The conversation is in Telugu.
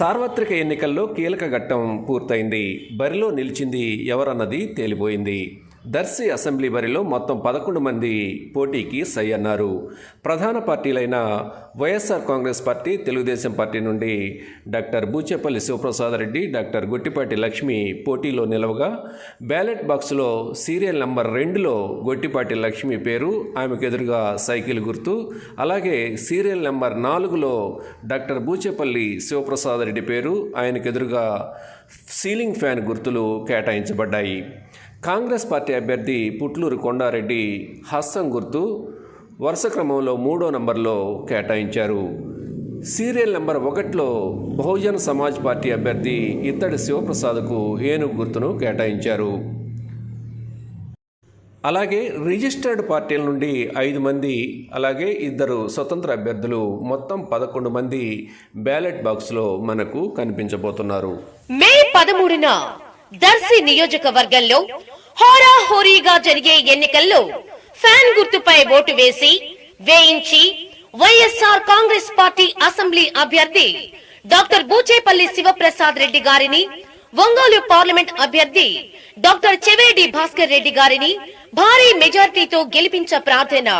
సార్వత్రిక ఎన్నికల్లో కీలక ఘట్టం పూర్తయింది. బరిలో నిలిచింది ఎవరన్నది తేలిపోయింది. దర్శి అసెంబ్లీ బరిలో మొత్తం పదకొండు మంది పోటీకి సై అన్నారు. ప్రధాన పార్టీలైన YSR Congress party Telugu Desam party నుండి డాక్టర్ బూచేపల్లి శివప్రసాద్ రెడ్డి డాక్టర్ గొట్టిపాటి లక్ష్మి పోటీలో నిలవగా బ్యాలెట్ బాక్స్లో సీరియల్ నంబర్ రెండులో గొట్టిపాటి లక్ష్మి పేరు ఆమెకు ఎదురుగా సైకిల్ గుర్తు అలాగే సీరియల్ నెంబర్ నాలుగులో డాక్టర్ బూచేపల్లి శివప్రసాద్ రెడ్డి పేరు ఆయనకు ఎదురుగా సీలింగ్ ఫ్యాన్ గుర్తులు కేటాయించబడ్డాయి. కాంగ్రెస్ పార్టీ అభ్యర్థి పుట్లూరు కొండారెడ్డి హస్తం గుర్తు వరుస క్రమంలో మూడో నంబర్లో కేటాయించారు. సీరియల్ నెంబర్ ఒకటిలో బహుజన్ సమాజ్ పార్టీ అభ్యర్థి ఇత్తడి శివప్రసాద్కు ఏనుగు గుర్తును కేటాయించారు. అలాగే రిజిస్టర్డ్ పార్టీల నుండి ఐదు మంది అలాగే ఇద్దరు స్వతంత్ర అభ్యర్థులు మొత్తం పదకొండు మంది బ్యాలెట్ బాక్స్లో మనకు కనిపించబోతున్నారు. మే పదమూడున దర్శి నియోజకవర్గంలో హోరాహోరీగా జరిగే ఎన్నికల్లో ఫ్యాన్ గుర్తుపై ఓటు వేసి వేయించి వైఎస్ఆర్ కాంగ్రెస్ పార్టీ అసెంబ్లీ అభ్యర్థి డాక్టర్ బూచేపల్లి శివప్రసాద్ రెడ్డి గారిని ఒంగోలు పార్లమెంట్ అభ్యర్థి డాక్టర్ చెవేడి భాస్కర్ రెడ్డి గారిని భారీ మెజార్టీతో గెలిపించ ప్రార్థన.